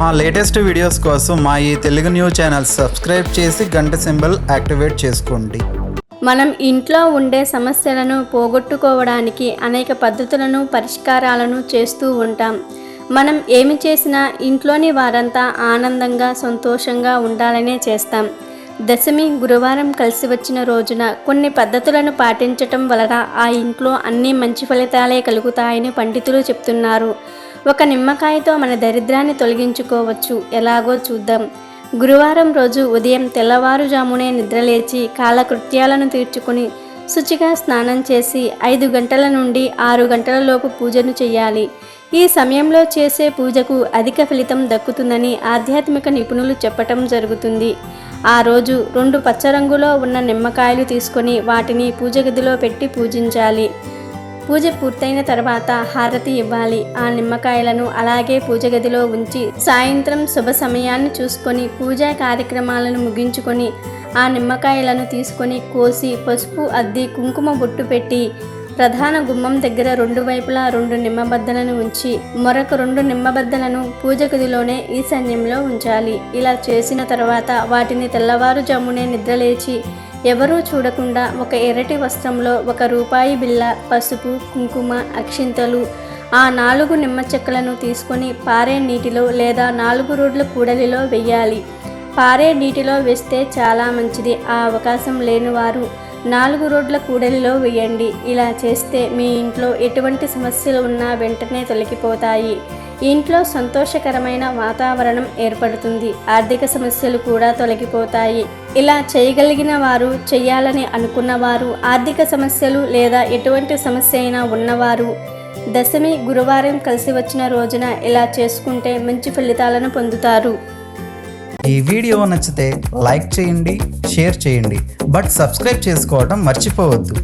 మా latest videos కోసం మా ఈ తెలుగు న్యూస్ ఛానల్ సబ్స్క్రైబ్ చేసి గంట సింబల్ యాక్టివేట్ చేసుకోండి. మనం ఇంట్లో ఉండే సమస్యలను పోగొట్టుకోవడానికి అనేక పద్ధతులను పరిష్కారాలను చేస్తూ ఉంటాం. మనం ఏమి చేసినా ఇంట్లోని వారంతా ఆనందంగా సంతోషంగా ఉండాలనే చేస్తాం. దశమి గురువారం కలిసి వచ్చిన రోజున కొన్ని పద్ధతులను పాటించటం వలన ఆ ఇంట్లో అన్ని మంచి ఫలితాలే కలుగుతాయని పండితులు చెప్తున్నారు. ఒక నిమ్మకాయతో మన దరిద్రాన్ని తొలగించుకోవచ్చు. ఎలాగో చూద్దాం. గురువారం రోజు ఉదయం తెల్లవారుజామునే నిద్రలేచి కాలకృత్యాలను తీర్చుకుని శుచిగా స్నానం చేసి ఐదు గంటల నుండి ఆరు గంటల లోపు పూజను చేయాలి ఈ సమయంలో చేసే పూజకు అధిక ఫలితం దక్కుతుందని ఆధ్యాత్మిక నిపుణులు చెప్పటం జరుగుతుంది. ఆ రోజు రెండు పచ్చ రంగులో ఉన్న నిమ్మకాయలు తీసుకొని వాటిని పూజ గదిలో పెట్టి పూజించాలి. పూజ పూర్తయిన తర్వాత హారతి ఇవ్వాలి. ఆ నిమ్మకాయలను అలాగే పూజ గదిలో ఉంచి సాయంత్రం శుభ సమయాన్ని చూసుకొని పూజా కార్యక్రమాలను ముగించుకొని ఆ నిమ్మకాయలను తీసుకొని కోసి పసుపు అద్ది కుంకుమ బొట్టు పెట్టి ప్రధాన గుమ్మం దగ్గర రెండు వైపులా రెండు నిమ్మబద్దలను ఉంచి మరొక రెండు నిమ్మబద్దలను పూజ గదిలోనే ఈశాన్యంలో ఉంచాలి. ఇలా చేసిన తర్వాత వాటిని తెల్లవారుజామునే నిద్రలేచి ఎవరూ చూడకుండా ఒక ఎర్రటి వస్త్రంలో ఒక రూపాయి బిళ్ళ పసుపు కుంకుమ అక్షింతలు ఆ నాలుగు నిమ్మ చెక్కలను తీసుకొని పారే నీటిలో లేదా నాలుగు రోడ్ల కూడలిలో వెయ్యాలి. పారే నీటిలో వేస్తే చాలా మంచిది. ఆ అవకాశం లేనివారు నాలుగు రోడ్ల కూడలిలో వేయండి ఇలా చేస్తే మీ ఇంట్లో ఎటువంటి సమస్యలు ఉన్నా వెంటనే తొలగిపోతాయి. ఇంట్లో సంతోషకరమైన వాతావరణం ఏర్పడుతుంది. ఆర్థిక సమస్యలు కూడా తొలగిపోతాయి. ఇలా చేయగలిగిన వారు చేయాలని అనుకున్నవారు ఆర్థిక సమస్యలు లేదా ఎటువంటి సమస్య అయినా ఉన్నవారు దశమి గురువారం కలిసి వచ్చిన రోజున ఇలా చేసుకుంటే మంచి ఫలితాలను పొందుతారు. ఈ వీడియో నచ్చితే లైక్ చేయండి షేర్ చేయండి. బట్ సబ్స్క్రైబ్ చేసుకోవడం మర్చిపోవద్దు.